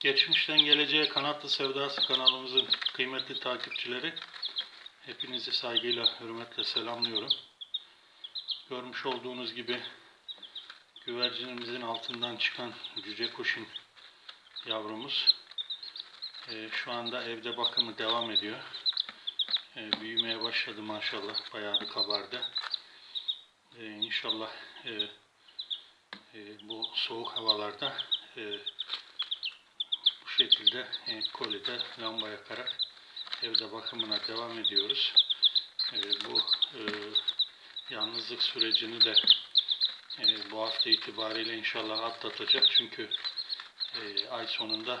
Geçmişten geleceğe kanatlı sevdası kanalımızın kıymetli takipçileri hepinizi saygıyla, hürmetle selamlıyorum. Görmüş olduğunuz gibi güvercinimizin altından çıkan cüce kuşun yavrumuz e, şu anda evde bakımı devam ediyor. E, büyümeye başladı maşallah. Bayağı bir kabardı. E, inşallah e, e, bu soğuk havalarda e, şekilde e, kolide lamba yakarak evde bakımına devam ediyoruz. E, bu e, yalnızlık sürecini de bu hafta itibariyle inşallah atlatacak. Çünkü ay sonunda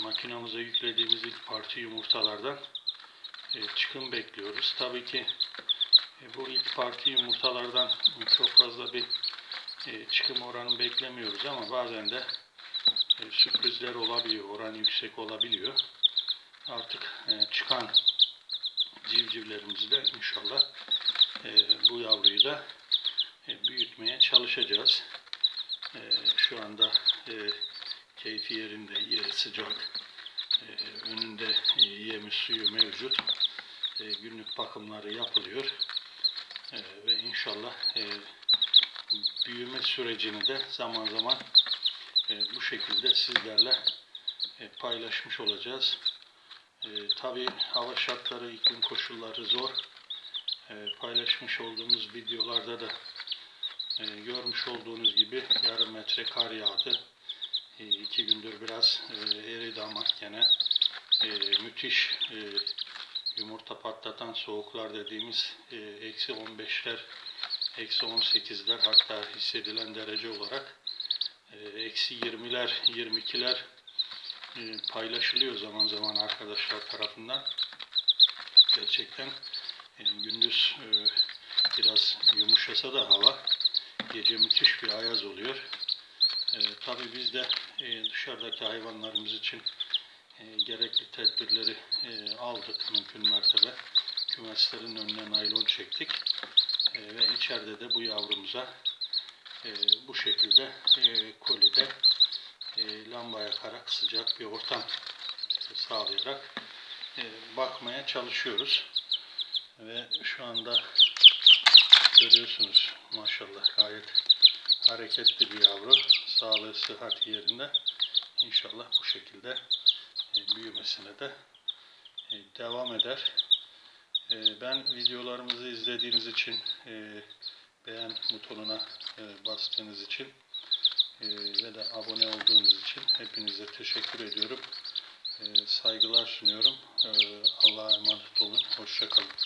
makinamıza yüklediğimiz ilk parça yumurtalardan çıkım bekliyoruz. Tabii ki bu ilk parti yumurtalardan çok fazla bir çıkım oranı beklemiyoruz ama bazen de sürprizler olabiliyor, oran yüksek olabiliyor. Artık e, çıkan civcivlerimizi inşallah e, bu yavruyu da e, büyütmeye çalışacağız. E, şu anda keyfi yerinde, yeri sıcak. Önünde e, yemi suyu mevcut. Günlük bakımları yapılıyor. Ve inşallah büyüme sürecini de zaman zaman bu şekilde sizlerle e, paylaşmış olacağız. E, Tabi hava şartları, iklim koşulları zor. E, paylaşmış olduğumuz videolarda da e, görmüş olduğunuz gibi yarım metre kar yağdı. E, iki gündür biraz e, eridi ama gene e, müthiş e, yumurta patlatan soğuklar dediğimiz e, eksi 15'ler, eksi 18'ler hatta hissedilen derece olarak e, eksi 20'ler, 22'ler e, paylaşılıyor zaman zaman arkadaşlar tarafından. Gerçekten e, gündüz e, biraz yumuşasa da hava gece müthiş bir ayaz oluyor. E, tabii biz de e, dışarıdaki hayvanlarımız için gerekli tedbirleri aldık mümkün mertebe. Kümeslerin önüne naylon çektik. Ve içeride de bu yavrumuza e, bu şekilde e, kolide e, lamba yakarak sıcak bir ortam e, sağlayarak e, bakmaya çalışıyoruz. Ve şu anda görüyorsunuz maşallah gayet hareketli bir yavru. Sağlığı, sıhhati yerinde. İnşallah bu şekilde e, büyümesine de e, devam eder. E, Ben videolarımızı izlediğiniz için, e, beğen butonuna bastığınız için e, ve de abone olduğunuz için hepinize teşekkür ediyorum. E, Saygılar sunuyorum. E, Allah'a emanet olun. Hoşça kalın.